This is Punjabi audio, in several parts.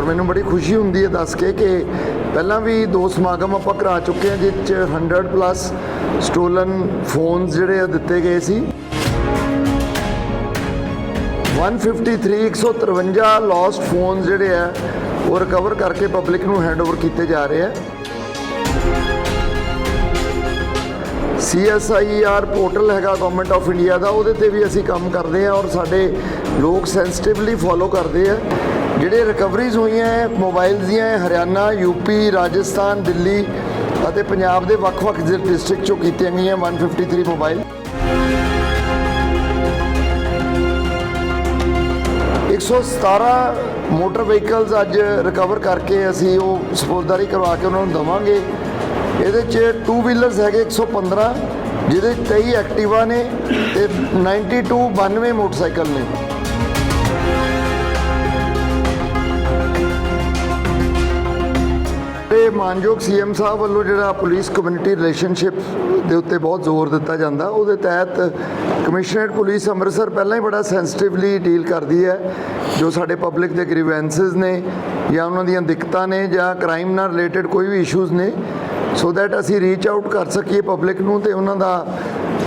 ਔਰ ਮੈਨੂੰ ਬੜੀ ਖੁਸ਼ੀ ਹੁੰਦੀ ਹੈ ਦੱਸ ਕੇ ਕਿ ਪਹਿਲਾਂ ਵੀ ਦੋ ਸਮਾਗਮ ਆਪਾਂ ਕਰਾ ਚੁੱਕੇ ਹਾਂ, ਜਿਸ 'ਚ 100 ਪਲੱਸ ਸਟੋਲਨ ਫੋਨਸ ਜਿਹੜੇ ਆ ਦਿੱਤੇ ਗਏ ਸੀ। 153 153 ਲੌਸਟ ਫੋਨਸ ਜਿਹੜੇ ਆ, ਉਹ ਰਿਕਵਰ ਕਰਕੇ ਪਬਲਿਕ ਨੂੰ ਹੈਂਡਓਵਰ ਕੀਤੇ ਜਾ ਰਹੇ ਆ। CSIR ਪੋਰਟਲ ਹੈਗਾ ਗਵਰਨਮੈਂਟ ਆਫ ਇੰਡੀਆ ਦਾ, ਉਹਦੇ ਤੇ ਵੀ ਅਸੀਂ ਕੰਮ ਕਰਦੇ ਆ ਔਰ ਸਾਡੇ ਲੋਕ ਸੈਂਸਿਟਿਵਲੀ ਫੋਲੋ ਕਰਦੇ ਆ। ਜਿਹੜੇ ਰਿਕਵਰੀਜ਼ ਹੋਈਆਂ ਹੈ ਮੋਬਾਈਲਸ ਦੀਆਂ ਹੈ, ਹਰਿਆਣਾ ਯੂਪੀ ਰਾਜਸਥਾਨ ਦਿੱਲੀ ਅਤੇ ਪੰਜਾਬ ਦੇ ਵੱਖ-ਵੱਖ ਡਿਸਟ੍ਰਿਕਟ ਚੋਂ ਕੀਤੀਆਂ ਗਈਆਂ 153 ਮੋਬਾਈਲ 117 ਮੋਟਰ ਵਹੀਕਲਸ ਅੱਜ ਰਿਕਵਰ ਕਰਕੇ ਅਸੀਂ ਉਹ ਸਪੋਰਟਦਾਰੀ ਕਰਵਾ ਕੇ ਉਹਨਾਂ ਨੂੰ ਦਵਾਂਗੇ। ਇਹਦੇ 'ਚ ਟੂ ਵੀਲਰਸ ਹੈਗੇ 115 ਜਿਹਦੇ 'ਚ 23 ਐਕਟਿਵਾ ਨੇ ਤੇ 92 92 ਮੋਟਰਸਾਈਕਲ ਨੇ। ਮਾਨਯੋਗ ਸੀਐਮ ਸਾਹਿਬ ਵੱਲੋਂ ਜਿਹੜਾ ਪੁਲਿਸ ਕਮਿਊਨਿਟੀ ਰਿਲੇਸ਼ਨਸ਼ਿਪ ਦੇ ਉੱਤੇ ਬਹੁਤ ਜ਼ੋਰ ਦਿੱਤਾ ਜਾਂਦਾ, ਉਹਦੇ ਤਹਿਤ ਕਮਿਸ਼ਨਰੇਟ ਪੁਲਿਸ ਅੰਮ੍ਰਿਤਸਰ ਪਹਿਲਾਂ ਹੀ ਬੜਾ ਸੈਂਸਿਟਿਵਲੀ ਡੀਲ ਕਰਦੀ ਹੈ, ਜੋ ਸਾਡੇ ਪਬਲਿਕ ਦੇ ਗ੍ਰੀਵੈਂਸਸ ਨੇ ਜਾਂ ਉਹਨਾਂ ਦੀਆਂ ਦਿੱਕਤਾਂ ਨੇ ਜਾਂ ਕ੍ਰਾਈਮ ਨਾਲ ਰਿਲੇਟਡ ਕੋਈ ਵੀ ਇਸ਼ੂਜ਼ ਨੇ, ਸੋ ਦੈਟ ਅਸੀਂ ਰੀਚ ਆਊਟ ਕਰ ਸਕੀਏ ਪਬਲਿਕ ਨੂੰ ਤੇ ਉਹਨਾਂ ਦਾ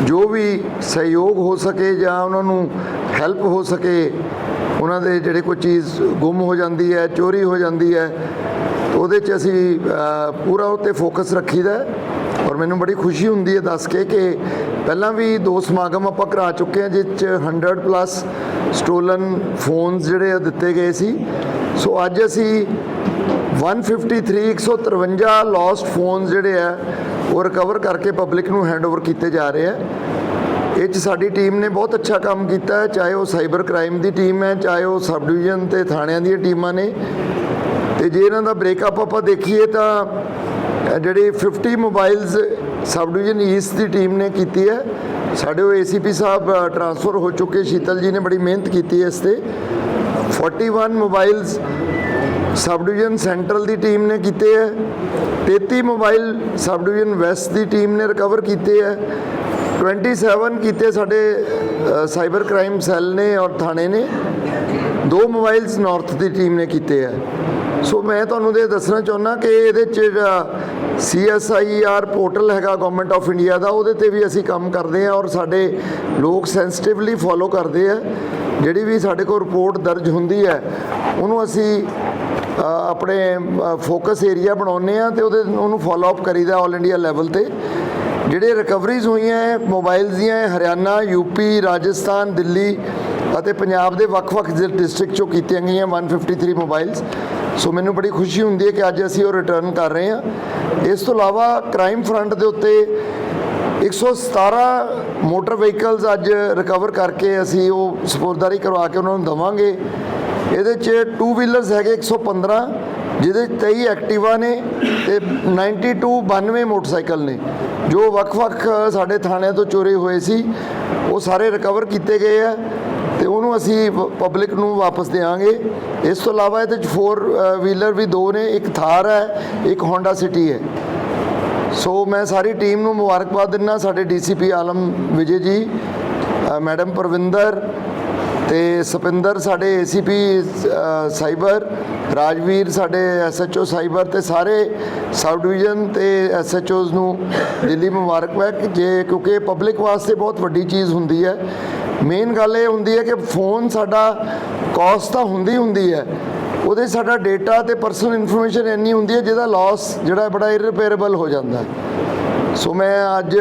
ਜੋ ਵੀ ਸਹਿਯੋਗ ਹੋ ਸਕੇ ਜਾਂ ਉਹਨਾਂ ਨੂੰ ਹੈਲਪ ਹੋ ਸਕੇ, ਉਹਨਾਂ ਦੇ ਜਿਹੜੇ ਕੋਈ ਚੀਜ਼ ਗੁੰਮ ਹੋ ਜਾਂਦੀ ਹੈ, ਚੋਰੀ ਹੋ ਜਾਂਦੀ ਹੈ ਉਹਦੇ 'ਚ ਅਸੀਂ ਪੂਰਾ ਉੱਤੇ ਫੋਕਸ ਰੱਖੀਦਾ ਹੈ ਔਰ ਮੈਨੂੰ ਬੜੀ ਖੁਸ਼ੀ ਹੁੰਦੀ ਹੈ ਦੱਸ ਕੇ ਕਿ ਪਹਿਲਾਂ ਵੀ ਦੋ ਸਮਾਗਮ ਆਪਾਂ ਕਰਾ ਚੁੱਕੇ ਹਾਂ, ਜਿਸ 'ਚ 100 ਪਲੱਸ ਸਟੋਲਨ ਫੋਨਸ ਜਿਹੜੇ ਆ ਦਿੱਤੇ ਗਏ ਸੀ। ਸੋ ਅੱਜ ਅਸੀਂ 153 153 ਲੌਸਟ ਫੋਨਸ ਜਿਹੜੇ ਆ, ਉਹ ਰਿਕਵਰ ਕਰਕੇ ਪਬਲਿਕ ਨੂੰ ਹੈਂਡਓਵਰ ਕੀਤੇ ਜਾ ਰਹੇ ਆ। ਇਹ 'ਚ ਸਾਡੀ ਟੀਮ ਨੇ ਬਹੁਤ ਅੱਛਾ ਕੰਮ ਕੀਤਾ ਹੈ, ਚਾਹੇ ਉਹ ਸਾਈਬਰ ਕ੍ਰਾਈਮ ਦੀ ਟੀਮ ਹੈ, ਚਾਹੇ ਉਹ ਸਬ ਡਿਵੀਜ਼ਨ ਤੇ ਥਾਣਿਆਂ ਦੀਆਂ ਟੀਮਾਂ ਨੇ। ਤੇ ਜੇ ਇਹਨਾਂ ਦਾ ਬ੍ਰੇਕਅਪ ਆਪਾਂ ਦੇਖੀਏ ਤਾਂ ਅ, ਜਿਹੜੀ 50 ਮੋਬਾਈਲਸ ਸਬ ਡਿਵੀਜ਼ਨ ਈਸਟ ਦੀ ਟੀਮ ਨੇ ਕੀਤੀ ਹੈ ਸਾਡੇ ਉਹ ਏਸੀਪੀ ਸਾਹਿਬ ਟਰਾਂਸਫਰ ਹੋ ਚੁੱਕੇ ਸ਼ੀਤਲ ਜੀ ਨੇ ਬੜੀ ਮਿਹਨਤ ਕੀਤੀ ਹੈ ਇਸ ਤੇ। 41 ਮੋਬਾਈਲਸ ਸਬ ਡਿਵੀਜ਼ਨ ਸੈਂਟਰਲ ਦੀ ਟੀਮ ਨੇ ਕੀਤੇ ਹੈ 33 ਮੋਬਾਈਲ ਸਬ ਡਿਵੀਜ਼ਨ ਵੈਸਟ ਦੀ ਟੀਮ ਨੇ ਰਿਕਵਰ ਕੀਤੇ ਹੈ 27 ਕੀਤੇ ਸਾਡੇ ਸਾਈਬਰ ਕ੍ਰਾਈਮ ਸੈੱਲ ਨੇ ਔਰ ਥਾਣੇ ਨੇ ਦੋ ਮੋਬਾਈਲਸ ਨਾਰਥ ਦੀ ਟੀਮ ਨੇ ਕੀਤੇ ਹੈ। ਸੋ ਮੈਂ ਤੁਹਾਨੂੰ ਇਹ ਦੱਸਣਾ ਚਾਹੁੰਦਾ ਕਿ ਇਹਦੇ ਚ ਜਿਹੜਾ CSIR ਪੋਰਟਲ ਹੈਗਾ ਗਵਰਨਮੈਂਟ ਆਫ ਇੰਡੀਆ ਦਾ ਉਹਦੇ ਤੇ ਵੀ ਅਸੀਂ ਕੰਮ ਕਰਦੇ ਹਾਂ ਔਰ ਸਾਡੇ ਲੋਕ ਸੈਂਸਿਟਿਵਲੀ ਫੋਲੋ ਕਰਦੇ ਆ। ਜਿਹੜੀ ਵੀ ਸਾਡੇ ਕੋਲ ਰਿਪੋਰਟ ਦਰਜ ਹੁੰਦੀ ਹੈ ਉਹਨੂੰ ਅਸੀਂ ਆਪਣੇ ਫੋਕਸ ਏਰੀਆ ਬਣਾਉਂਦੇ ਆ ਤੇ ਉਹਦੇ ਉਹਨੂੰ ਫੋਲੋ ਅਪ ਕਰੀਦਾ ਆਲ ਇੰਡੀਆ ਲੈਵਲ ਤੇ। ਜਿਹੜੇ ਰਿਕਵਰੀਜ਼ ਹੋਈਆਂ ਹੈ ਮੋਬਾਈਲਸ ਦੀਆਂ ਹੈ, ਹਰਿਆਣਾ ਯੂਪੀ ਰਾਜਸਥਾਨ ਦਿੱਲੀ ਅਤੇ ਪੰਜਾਬ ਦੇ ਵੱਖ-ਵੱਖ ਡਿਸਟ੍ਰਿਕਟ ਚੋਂ ਕੀਤੀਆਂ ਗਈਆਂ 153 ਮੋਬਾਈਲਸ ਸੋ ਮੈਨੂੰ ਬੜੀ ਖੁਸ਼ੀ ਹੁੰਦੀ ਹੈ ਕਿ ਅੱਜ ਅਸੀਂ ਉਹ ਰਿਟਰਨ ਕਰ ਰਹੇ ਹਾਂ। ਇਸ ਤੋਂ ਇਲਾਵਾ ਕ੍ਰਾਈਮ ਫਰੰਟ ਦੇ ਉੱਤੇ 117 ਮੋਟਰ ਵਹੀਕਲਸ ਅੱਜ ਰਿਕਵਰ ਕਰਕੇ ਅਸੀਂ ਉਹ ਸਪੋਰਦਾਰੀ ਕਰਵਾ ਕੇ ਉਹਨਾਂ ਨੂੰ ਦਵਾਂਗੇ। ਇਹਦੇ 'ਚ ਟੂ ਵੀਲਰਸ ਹੈਗੇ 115 ਜਿਹਦੇ 'ਚ 23 ਐਕਟਿਵਾ ਨੇ ਤੇ 92 92 ਮੋਟਰਸਾਈਕਲ ਨੇ। ਜੋ ਵੱਖ-ਵੱਖ ਸਾਡੇ ਥਾਣਿਆਂ ਤੋਂ ਚੋਰੀ ਹੋਏ ਸੀ, ਉਹ ਸਾਰੇ ਰਿਕਵਰ ਕੀਤੇ ਗਏ ਆ। ਉਹਨੂੰ ਅਸੀਂ ਪਬਲਿਕ ਨੂੰ ਵਾਪਸ ਦੇਵਾਂਗੇ ਇਸ ਤੋਂ ਇਲਾਵਾ ਇਹਦੇ 'ਚ ਫੋਰ ਵੀਲਰ ਵੀ ਦੋ ਨੇ, ਇੱਕ ਥਾਰ ਹੈ, ਇੱਕ ਹੋਂਡਾ ਸਿਟੀ ਹੈ। ਸੋ ਮੈਂ ਸਾਰੀ ਟੀਮ ਨੂੰ ਮੁਬਾਰਕਬਾਦ ਦਿੰਦਾ, ਸਾਡੇ ਡੀਸੀਪੀ ਆਲਮ ਵਿਜੇ ਜੀ ਮੈਡਮ ਪਰਵਿੰਦਰ ਤੇ ਸਪਿੰਦਰ ਸਾਡੇ ਏਸੀਪੀ ਸਾਈਬਰ, ਰਾਜਵੀਰ ਸਾਡੇ ਐਸਐਚਓ ਸਾਈਬਰ ਤੇ ਸਾਰੇ ਸਬ ਡਿਵੀਜ਼ਨ ਤੇ ਐਸਐਚਓਜ਼ ਨੂੰ ਦਿੱਲੀ ਮੁਬਾਰਕਬਾਦ ਕਿ ਜੇ, ਕਿਉਂਕਿ ਪਬਲਿਕ ਵਾਸਤੇ ਬਹੁਤ ਵੱਡੀ ਚੀਜ਼ ਹੁੰਦੀ ਹੈ। ਮੇਨ ਗੱਲ ਇਹ ਹੁੰਦੀ ਹੈ ਕਿ ਫੋਨ ਸਾਡਾ ਕਾਸਟ ਤਾਂ ਹੁੰਦੀ ਹੁੰਦੀ ਹੈ। ਉਹਦੇ ਸਾਡਾ ਡੇਟਾ ਤੇ ਪਰਸਨਲ ਇਨਫੋਰਮੇਸ਼ਨ ਇੰਨੀ ਹੁੰਦੀ ਹੈ ਜਿਹਦਾ ਲਾਸ ਜਿਹੜਾ ਬੜਾ ਇਰਰਿਪੇਅਰੇਬਲ ਹੋ ਜਾਂਦਾ ਹੈ। ਸੋ ਮੈਂ ਅੱਜ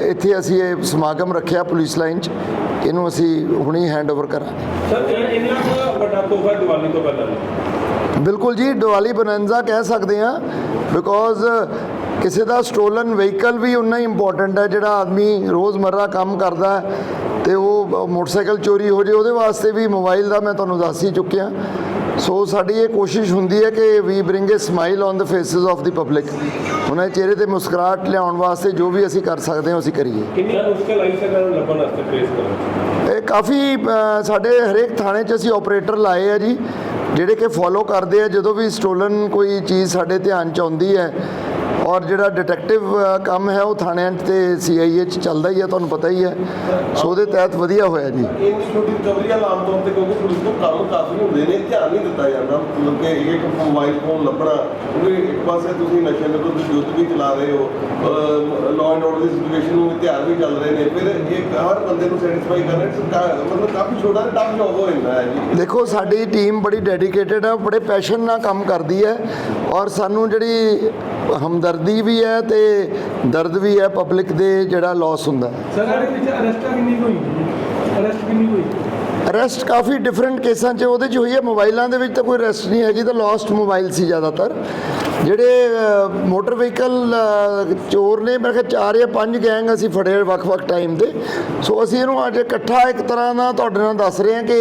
ਇੱਥੇ ਅਸੀਂ ਇਹ ਸਮਾਗਮ ਰੱਖਿਆ ਪੁਲਿਸ ਲਾਈਨ 'ਚ। ਇਹਨੂੰ ਅਸੀਂ ਹੁਣੀ ਹੈਂਡਓਵਰ ਕਰਾਂਗੇ। ਸਰ ਇਹ ਇੰਨਾ ਕੁ ਵੱਡਾ ਤੋਹਫਾ ਦੀਵਾਲੀ ਤੋਂ ਪਹਿਲਾਂ ਬਿਲਕੁਲ ਜੀ ਦੀਵਾਲੀ ਬਨੰਜ਼ਾ ਕਹਿ ਸਕਦੇ ਹਾਂ। ਬਿਕੋਜ਼ ਕਿਸੇ ਦਾ ਸਟੋਲਨ ਵਹੀਕਲ ਵੀ ਉਨਾ ਹੀ ਇੰਪੋਰਟੈਂਟ ਹੈ। ਜਿਹੜਾ ਆਦਮੀ ਰੋਜ਼ਮਰਰਾ ਕੰਮ ਕਰਦਾ ਤੇ ਉਹ ਮੋਟਰਸਾਈਕਲ ਚੋਰੀ ਹੋ ਜੇ ਉਹਦੇ ਵਾਸਤੇ ਵੀ ਮੋਬਾਈਲ ਦਾ ਮੈਂ ਤੁਹਾਨੂੰ ਦੱਸ ਹੀ ਚੁੱਕਿਆ। ਸੋ ਸਾਡੀ ਇਹ ਕੋਸ਼ਿਸ਼ ਹੁੰਦੀ ਹੈ ਕਿ we bring a smile on the faces of the public ਉਹਨਾਂ ਦੇ ਚਿਹਰੇ ਤੇ ਮੁਸਕਰਾਹਟ ਲਿਆਉਣ ਵਾਸਤੇ ਜੋ ਵੀ ਅਸੀਂ ਕਰ ਸਕਦੇ ਹਾਂ ਅਸੀਂ ਕਰੀਏ। ਕਿੰਨੀ ਮੁਸ਼ਕਲ ਆਈ ਸਰ ਨੂੰ ਲੱਭਣ ਵਾਸਤੇ ਫੇਸ ਕਰਨ ਇਹ ਕਾਫੀ ਸਾਡੇ ਹਰੇਕ ਥਾਣੇ 'ਚ ਅਸੀਂ ਆਪਰੇਟਰ ਲਾਏ ਆ ਜੀ ਜਿਹੜੇ ਕਿ ਫੋਲੋ ਕਰਦੇ ਆ। ਜਦੋਂ ਵੀ ਸਟੋਲਨ ਕੋਈ ਚੀਜ਼ ਸਾਡੇ ਧਿਆਨ 'ਚ ਆਉਂਦੀ ਹੈ ਔਰ ਜਿਹੜਾ ਡਿਟੈਕਟਿਵ ਕੰਮ ਹੈ ਉਹ ਥਾਣਿਆਂ ਤੇ ਸੀਆਈਏ 'ਚ ਚੱਲਦਾ ਹੀ ਹੈ ਤੁਹਾਨੂੰ ਪਤਾ ਹੀ ਹੈ। ਸੋ ਉਹਦੇ ਤਹਿਤ ਵਧੀਆ ਹੋਇਆ ਜੀ। ਇੰਨੀ ਛੋਟੀ ਰਿਕਵਰੀ ਵਾਲਾ ਆਮ ਤੌਰ ਤੇ ਕਿਉਂਕਿ ਪੁਲਿਸ ਨੂੰ ਕੰਮ ਕਾਫੀ ਹੁੰਦੇ ਨੇ ਧਿਆਨ ਨਹੀਂ ਦਿੱਤਾ ਜਾਂਦਾ। ਮਤਲਬ ਕਿ ਇੱਕ ਮੋਬਾਈਲ ਫੋਨ ਲੱਭਣਾ ਕਿਉਂਕਿ ਇੱਕ ਪਾਸੇ ਤੁਸੀਂ ਨਸ਼ੇ ਦੇ ਵਿਰੁੱਧ ਯੁੱਧ ਵੀ ਚਲਾ ਰਹੇ ਹੋ ਲਾਅ ਐਂਡ ਆਰਡਰ ਦੀ ਸਿਚੁਏਸ਼ਨ ਨੂੰ ਹਥਿਆਰ ਵੀ ਚੱਲ ਰਹੇ ਨੇ। ਫਿਰ ਇੱਕ ਹਰ ਬੰਦੇ ਨੂੰ ਸੈਟੀਸਫਾਈ ਕਰਨਾ it's ਕਾ- ਮਤਲਬ ਕਾਫੀ ਛੋਟਾ ਟਫ ਜੌਬ ਹੋ ਜਾਂਦਾ ਹੈ ਜੀ। ਦੇਖੋ ਸਾਡੀ ਟੀਮ ਬੜੀ ਡੈਡੀਕੇਟਿਡ ਹੈ ਬੜੇ ਪੈਸ਼ਨ ਨਾਲ ਕੰਮ ਕਰਦੀ ਹੈ। ਔਰ ਸਾਨੂੰ ਜਿਹੜੀ ਹਮਦਰਦੀ ਵੀ ਹੈ ਤੇ ਦਰਦ ਵੀ ਹੈ ਪਬਲਿਕ ਦੇ ਜਿਹੜਾ ਲਾਸ ਹੁੰਦਾ ਸਰ ਅਰੈਸਟਾਂ ਕਿੰਨੀ ਹੋਈ? ਅਰੈਸਟ ਕਿੰਨੀ ਹੋਈ? ਅਰੈਸਟ ਕਾਫੀ ਡਿਫਰੈਂਟ ਕੇਸਾਂ 'ਚ ਉਹਦੇ 'ਚ ਹੋਈ ਹੈ। ਮੋਬਾਈਲਾਂ ਦੇ ਵਿੱਚ ਤਾਂ ਕੋਈ ਅਰੈਸਟ ਨਹੀਂ ਹੈਗੀ ਤਾਂ ਲੋਸਟ ਮੋਬਾਈਲ ਸੀ ਜ਼ਿਆਦਾਤਰ। ਜਿਹੜੇ ਮੋਟਰ ਵਹੀਕਲ ਚੋਰ ਨੇ ਮੇਰੇ ਖਿਆਲ ਚਾਰ ਜਾਂ ਪੰਜ ਗੈਂਗ ਅਸੀਂ ਫੜੇ ਵੱਖ-ਵੱਖ ਟਾਈਮ ਤੇ ਸੋ ਅਸੀਂ ਇਹਨੂੰ ਅੱਜ ਇਕੱਠਾ ਇੱਕ ਤਰ੍ਹਾਂ ਨਾਲ ਤੁਹਾਡੇ ਨਾਲ ਦੱਸ ਰਹੇ ਹਾਂ ਕਿ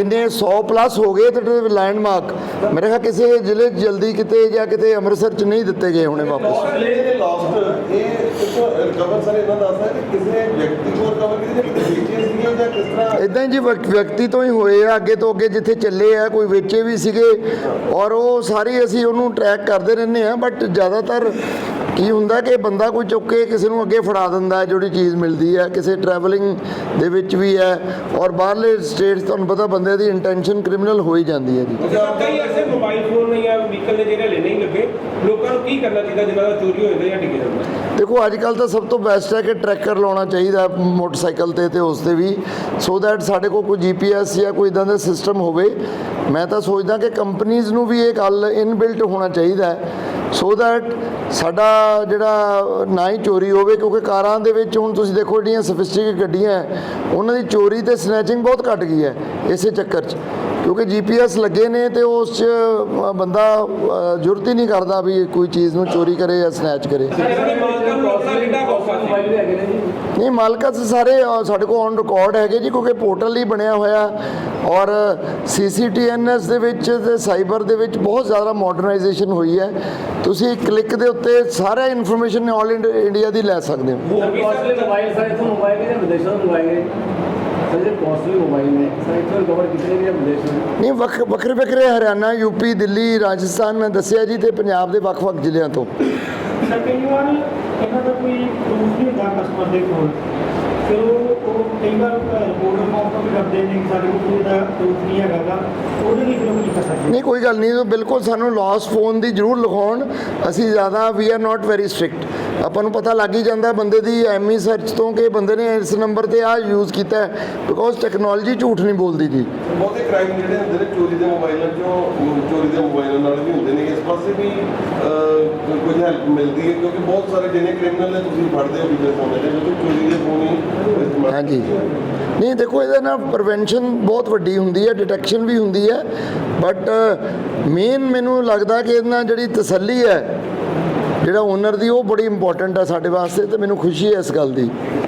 ਇੰਨੇ 100 ਪਲੱਸ ਹੋ ਗਏ ਤੇ ਲੈਂਡਮਾਰਕ ਮੇਰੇ ਖਿਆਲ ਕਿਸੇ ਜ਼ਿਲ੍ਹੇ ਜਲਦੀ ਕਿਤੇ ਜਾਂ ਕਿਤੇ ਅੰਮ੍ਰਿਤਸਰ 'ਚ ਨਹੀਂ ਦਿੱਤੇ ਗਏ ਹੋਣੇ ਵਾਪਸ। ਲਾਸਟ ਜਿਹੜੇ ਲਾਸਟ ਇਹ ਕਿਥੋਂ ਰਿਕਵਰ ਸਰ ਇਹਨਾਂ ਦੱਸਦਾ ਕਿ ਕਿਸੇ ਵਿਅਕਤੀ ਕੋਲ ਰਿਕਵਰ ਕੀਤੀ ਜਾਂ ਕਿਸੇ ਵੇਚੇ ਸੀਗੇ ਜਾਂ ਕਿਸ ਤਰ੍ਹਾਂ ਇਦਾਂ ਜੀ ਵਿਅਕਤੀ ਤੋਂ ਹੀ ਹੋਏ ਆ, ਅੱਗੇ ਤੋਂ ਅੱਗੇ ਜਿੱਥੇ ਚੱਲੇ ਆ, ਕੋਈ ਵੇਚੇ ਵੀ ਸੀਗੇ, ਔਰ ਉਹ ਸਾਰੇ ਅਸੀਂ ਉਹਨੂੰ ਟਰੈਕ ਕਰਦੇ ਰਹਿੰਦੇ ਆ ਬਟ ਜ਼ਿਆਦਾਤਰ ਕੀ ਹੁੰਦਾ ਕਿ ਬੰਦਾ ਕੋਈ ਚੁੱਕ ਕੇ ਕਿਸੇ ਨੂੰ ਅੱਗੇ ਫੜਾ ਦਿੰਦਾ ਹੈ, ਜਿਹੜੀ ਚੀਜ਼ ਮਿਲਦੀ ਹੈ, ਕਿਸੇ ਟਰੈਵਲਿੰਗ ਦੇ ਵਿੱਚ ਵੀ ਹੈ, ਔਰ ਬਾਹਰਲੇ ਸਟੇਟਸ ਤੁਹਾਨੂੰ ਪਤਾ ਬੰਦੇ ਦੀ ਇੰਟੈਂਸ਼ਨ ਕ੍ਰਿਮੀਨਲ ਹੋ ਹੀ ਜਾਂਦੀ ਹੈ ਜੀ। ਕਈ ਐਸੇ ਮੋਬਾਈਲ ਫੋਨ ਜਾਂ ਵਹੀਕਲ ਨੇ ਜਿਹੜੇ ਲੈਣੇ ਹੀ ਲੱਗੇ, ਲੋਕਾਂ ਨੂੰ ਕੀ ਕਰਨਾ ਚਾਹੀਦਾ ਜਿਨ੍ਹਾਂ ਦਾ ਚੋਰੀ ਹੋ ਜਾਂ ਡਿੱਗੇ ਜਾਂਦਾ ਦੇਖੋ ਅੱਜ ਕੱਲ ਤਾਂ ਸਭ ਤੋਂ ਬੈਸਟ ਹੈ ਕਿ ਟਰੈਕਰ ਲਾਉਣਾ ਚਾਹੀਦਾ ਮੋਟਰਸਾਈਕਲ ਤੇ ਤੇ ਉਸ ਤੇ ਵੀ। ਸੋ ਦੈਟ ਸਾਡੇ ਕੋਲ ਕੋਈ ਜੀਪੀਐਸ ਜਾਂ ਕੋਈ ਇਦਾਂ ਦਾ ਸਿਸਟਮ ਹੋਵੇ। ਮੈਂ ਤਾਂ ਸੋਚਦਾ ਕਿ ਕੰਪਨੀਆਂ ਨੂੰ ਵੀ ਇਹ ਗੱਲ ਇਨਬਿਲਟ ਹੋਣਾ ਚਾਹੀਦਾ ਹੈ। ਸੋ ਦੈਟ ਸਾਡਾ ਜਿਹੜਾ ਨਾ ਹੀ ਚੋਰੀ ਹੋਵੇ ਕਿਉਂਕਿ ਕਾਰਾਂ ਦੇ ਵਿੱਚ ਹੁਣ ਤੁਸੀਂ ਦੇਖੋ ਜਿਹੜੀਆਂ ਸਫਿਸਟਿਕ ਗੱਡੀਆਂ ਹੈ, ਉਹਨਾਂ ਦੀ ਚੋਰੀ ਤੇ ਸਨੈਚਿੰਗ ਬਹੁਤ ਘਟ ਗਈ ਹੈ ਇਸੇ ਚੱਕਰ 'ਚ। ਕਿਉਂਕਿ ਜੀਪੀਐਸ ਲੱਗੇ ਨੇ ਤੇ ਉਸ 'ਚ ਬੰਦਾ ਜ਼ਰੂਰਤ ਹੀ ਨਹੀਂ ਕਰਦਾ ਵੀ ਕੋਈ ਚੀਜ਼ ਨੂੰ ਚੋਰੀ ਕਰੇ ਜਾਂ ਸਨੈਚ ਕਰੇ। ਨਹੀਂ, ਮਾਲਕਾਂ ਸਾਰੇ ਸਾਡੇ ਕੋਲ ਔਨ ਰਿਕਾਰਡ ਹੈਗੇ ਜੀ, ਕਿਉਂਕਿ ਪੋਰਟਲ ਹੀ ਬਣਿਆ ਹੋਇਆ। ਔਰ ਸੀਸੀਟੀਐਨਐਸ ਦੇ ਵਿੱਚ ਤੇ ਸਾਈਬਰ ਦੇ ਵਿੱਚ ਬਹੁਤ ਜ਼ਿਆਦਾ ਮਾਡਰਨਾਈਜੇਸ਼ਨ ਹੋਈ ਹੈ। ਤੁਸੀਂ ਕਲਿੱਕ ਦੇ ਉੱਤੇ ਸਾਰਾ ਇਨਫੋਰਮੇਸ਼ਨ ਆਲ ਇੰਡੀਆ ਦੀ ਲੈ ਸਕਦੇ ਹੋ। ਮੋਬਾਈਲ ਸਰ ਇੱਥੋਂ ਮੋਬਾਈਲ ਕਿਹਦੇ ਵਿਦੇਸ਼ਾਂ ਤੋਂ ਮੰਗਵਾਏ ਗਏ? ਨਹੀਂ ਵੱਖ ਵੱਖਰੇ ਵੱਖਰੇ ਹਰਿਆਣਾ ਯੂਪੀ ਦਿੱਲੀ ਰਾਜਸਥਾਨ ਮੈਂ ਦੱਸਿਆ ਜੀ ਤੇ ਪੰਜਾਬ ਦੇ ਵੱਖ-ਵੱਖ ਜ਼ਿਲ੍ਹਿਆਂ ਤੋਂ। ਸਰ ਕਈ ਵਾਰ ਇਹਨਾਂ ਦਾ ਕੋਈ ਪ੍ਰੂਫ ਨਹੀਂ ਹੁੰਦਾ ਕਸਟਮਰ ਦੇ ਕੋਲ। ਫਿਰ ਉਹ ਕਈ ਵਾਰ ਰਿਪੋਰਟ ਫਾਰਮ ਤੋਂ ਵੀ ਕਰਦੇ ਨੇ ਕਿ ਸਾਡੇ ਕੋਲ ਕੋਈ ਇਹਦਾ ਪ੍ਰੂਫ ਨਹੀਂ ਹੈਗਾ ਗਾ। ਉਹਦੇ ਲਈ ਫਿਰ ਉਹ ਕੀ ਕਰ ਸਕਦੇ ਨਹੀਂ ਕੋਈ ਗੱਲ ਨਹੀਂ ਉਹ ਬਿਲਕੁਲ ਸਾਨੂੰ ਲਾਸ ਫੋਨ ਦੀ ਜ਼ਰੂਰ ਲਿਖਾਉਣ। ਅਸੀਂ ਜ਼ਿਆਦਾ we are not very strict ਆਪਾਂ ਨੂੰ ਪਤਾ ਲੱਗ ਹੀ ਜਾਂਦਾ ਬੰਦੇ ਦੀ ਐਮਈ ਸਰਚ ਤੋਂ ਕਿ ਬੰਦੇ ਨੇ ਇਸ ਨੰਬਰ ਤੇ ਆ ਯੂਜ਼ ਕੀਤਾ ਬਿਕੋਜ਼ ਟੈਕਨੋਲੋਜੀ ਝੂਠ ਨਹੀਂ ਬੋਲਦੀ ਜੀ। ਬਹੁਤੇ ਕ੍ਰਾਈਮ ਜਿਹੜੇ ਹੁੰਦੇ ਨੇ ਚੋਰੀ ਦੇ ਮੋਬਾਈਲਾਂ ਚੋਂ ਚੋਰੀ ਦੇ ਮੋਬਾਈਲਾਂ ਨਾਲ ਵੀ ਹੁੰਦੇ ਨੇ। ਇਸ ਪਾਸੇ ਵੀ ਅਹ, ਕੁਝ ਹੈਲਪ ਮਿਲਦੀ ਹੈ ਕਿਉਂਕਿ ਬਹੁਤ ਸਾਰੇ ਜਿਹਨੇ ਕ੍ਰਿਮੀਨਲ ਨੇ ਤੁਸੀਂ ਫੜਦੇ ਹੋ ਬਿਜ਼ਨਸ ਹੋਣੇ ਨੇ ਕਿਉਂਕਿ ਚੋਰੀ ਦੇ ਫੋਨ ਹੀ ਹਾਂਜੀ ਨਹੀਂ, ਦੇਖੋ, ਇਹਦੇ ਨਾਲ ਪ੍ਰੀਵੈਂਸ਼ਨ ਬਹੁਤ ਵੱਡੀ ਹੁੰਦੀ ਹੈ ਡਿਟੈਕਸ਼ਨ ਵੀ ਹੁੰਦੀ ਹੈ ਬਟ ਮੇਨ ਮੈਨੂੰ ਲੱਗਦਾ ਕਿ ਇਹਦੇ ਨਾਲ ਜਿਹੜੀ ਤਸੱਲੀ ਹੈ, ਜਿਹੜਾ ਓਨਰ ਦੀ, ਉਹ ਬੜੀ ਇੰਪੋਰਟੈਂਟ ਹੈ ਸਾਡੇ ਵਾਸਤੇ ਤੇ ਮੈਨੂੰ ਖੁਸ਼ੀ ਹੈ ਇਸ ਗੱਲ ਦੀ।